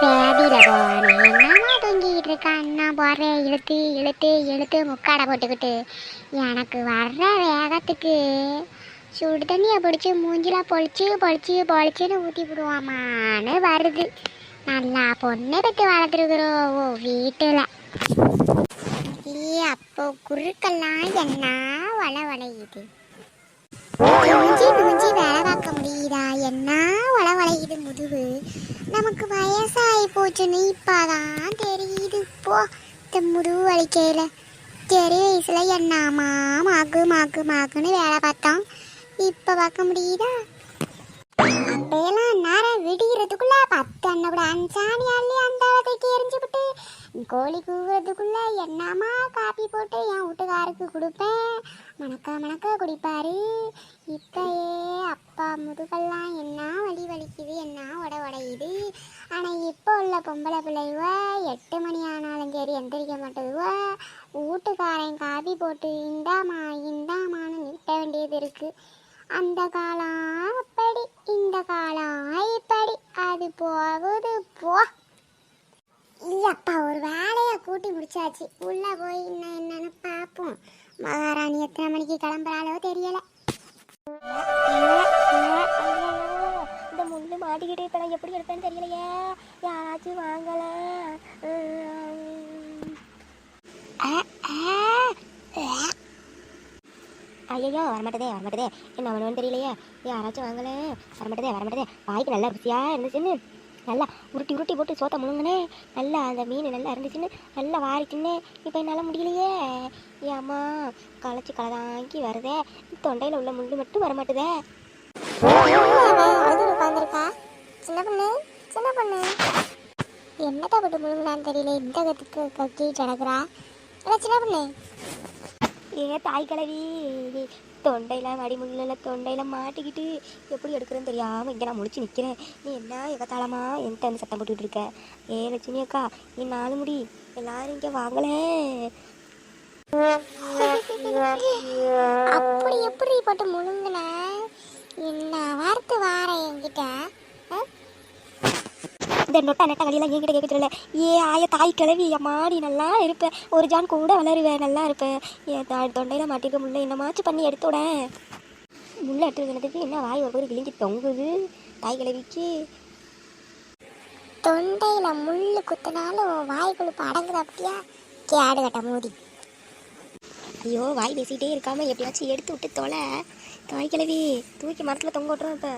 பேதியில போவானே என்னமா தொங்கிக்கிட்டு இருக்கா அண்ணா போடுறேன் இழுத்து இழுத்து இழுத்து முக்காடை போட்டுக்கிட்டு எனக்கு வர்ற வேகத்துக்கு சுடு தண்ணியை பிடிச்சி மூஞ்சில பொழிச்சு பொழிச்சு பொழிச்சுன்னு ஊற்றி விடுவாமான்னு வருது. நல்லா பொண்ணை பற்றி வளர்த்துருக்குறோம் ஓ வீட்டில். அப்போ குறுக்கெல்லாம் என்ன வள வளையுது? மூஞ்சி மூஞ்சி வேலை பார்க்க முடியுதா? என்ன வள வளையுது முதுகு? நமக்கு வயசு போச்சுன்னு இப்பதான் தெரியுது. போ. இந்த முதுகு வலிக்கையில் தெரிய வயசில் என்னம்மா மாக்கு மாக்கு மாக்குன்னு வேலை பார்த்தோம் இப்போ பார்க்க முடியுதா? அப்பெல்லாம் நேரம் விடிகிறதுக்குள்ள பத்து அண்ணன் கூட அஞ்சாணி அள்ளி அந்த அளவுக்கு எரிஞ்சு விட்டு கோழி கூவுறதுக்குள்ள என்னமா காப்பி போட்டு என் வீட்டுக்காருக்கு கொடுப்பேன். மணக்க மணக்க குடிப்பாரு இப்பயே அப்பா முதுகெல்லாம் என்ன வலி வலிக்குது என்ன உட உடையுது ஆனால் வீட்டில் பொம்பளை பிள்ளைவ எட்டு மணி ஆனாலும் சரி எந்திரிக்க மாட்டேதுவ வீட்டுக்காரன் காபி போட்டு இந்தாமா இந்தாமான்னு நிற்க வேண்டியது இருக்கு. அந்த காலம் அப்படி இந்த காலம் இப்படி அது போகுது போ. இல்லப்பா ஒரு வேலையை கூட்டி முடிச்சாச்சு. உள்ள போய் இன்னும் என்னன்னு பார்ப்போம். மகாராணி எத்தனை மணிக்கு கிளம்புறாளோ தெரியலை. மாட்டிக்கிட்டு இப்போ நான் எப்படி எடுப்பேன்னு தெரியலையே. யாராச்சும் வாங்கல. ஐயோ வரமாட்டதே வரமாட்டதே. என்ன பண்ணுவேன்னு தெரியலையே. யாராச்சும் வாங்கல. வரமாட்டதே வரமாட்டதே. வாய்க்கு நல்லா ருசியா இருந்துச்சுன்னு. நல்லா உருட்டி உருட்டி போட்டு சோத்த முழுங்கினே. நல்லா அந்த மீன் நல்லா இருந்துச்சுன்னு. நல்லா வாரிச்சுன்னு. இப்போ என்னால் முடியலையே. ஏம்மா களைச்சி கலதாங்கி வருதே. தொண்டையில் உள்ள முள்ளு மட்டும் வரமாட்டுதே. என்னத்தை போட்டு முழுங்கலான்னு தெரியல இந்த கத்துக்கு கக்கிட்டு கிடக்குறா. இல்லை சின்ன பொண்ணு. ஏ தாய் கிழவி தொண்டையில வடி முள்ளில் தொண்டையில மாட்டிக்கிட்டு எப்படி எடுக்கிறேன்னு தெரியாமல் இங்கே நான் முழிச்சு நிற்கிறேன் நீ என்ன எகத்தாளமா என்கிட்ட வந்து சத்தம் போட்டுக்கிட்டு இருக்க? ஏ லட்சுமி அக்கா நீ நாலு முடி. எல்லாரும் இங்கே வாங்கலே அப்படி எப்படி போட்டு முழுங்குன? என்ன வார்த்தை வார என்கிட்ட? இந்த நொட்டா நெட்டா வழியெல்லாம் என்கிட்ட கேட்க தெரியல ஏ ஆய தாய் கிழவி மாடி நல்லா இருப்பேன் ஒரு ஜான் கூட வளருவேன் நல்லா இருப்பேன் என் தா- தொண்டையில மாட்டிருக்க முள்ள என்னமாச்சும் பண்ணி எடுத்து விட முள்ள என்ன வாய் ஒரு பக்கம் தொங்குது தாய் கிளவிக்கு தொண்டையில முள்ளு குத்தினாலும் வாய் கொழுப்பு அடங்குது அப்படியா கேடு கட்ட மூடி ஐயோ வாய் பேசிக்கிட்டே இருக்காம எப்படியாச்சும் எடுத்து விட்டு தொலை. தாய் கிளவி தூக்கி மரத்தில் தொங்க விட்டுரும் இப்போ.